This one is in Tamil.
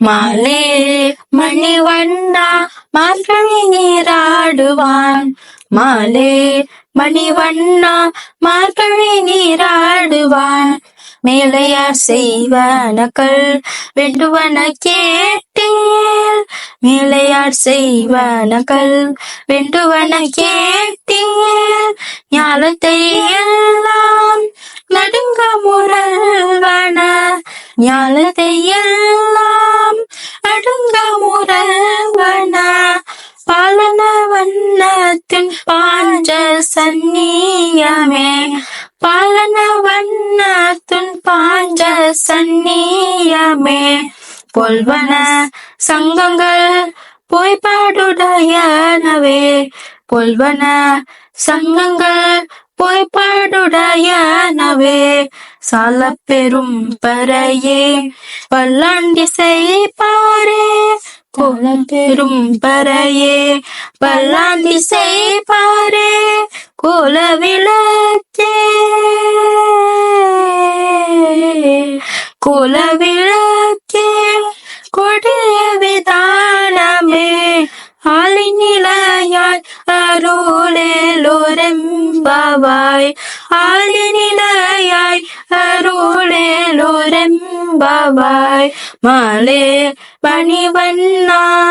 மாலே மணிவண்ணா மார்கழி நீராடுவான் மாலே மணிவண்ணா மார்கழி நீராடுவான் மேலையார் செய்வனக்கள் வேண்டுவன கேட்டீர் மேலையார் செய்வனக்கள் வேண்டுவன கேட்டீர் ஞானத்தை எல்லாம் நடுங்க முரல்வன ஞானத்தை எல்லாம் வண்ணத்தின் பாஞ்ச சன்னியமே. பாலன வண்ணத்தின் பாஞ்ச சன்னியமே. பொல்வன சங்கங்கள் பொய்பாடுடையனவே. பொல்வன சங்கங்கள் பொய்பாடுடையனவே. சால பெரும் பறையே பல்லாண்டிசை பாரே. பெரும் பறையே பல்லாண்டிசை செய்பாரே கோல விளக்கே கோல விளக்கே கொடிய விதானமே ஆளிநிலையாய் அருளேலோரெம்பாவாய். ஆளிநிலையாய் பாபாய். மாலே பணிவண்ணா.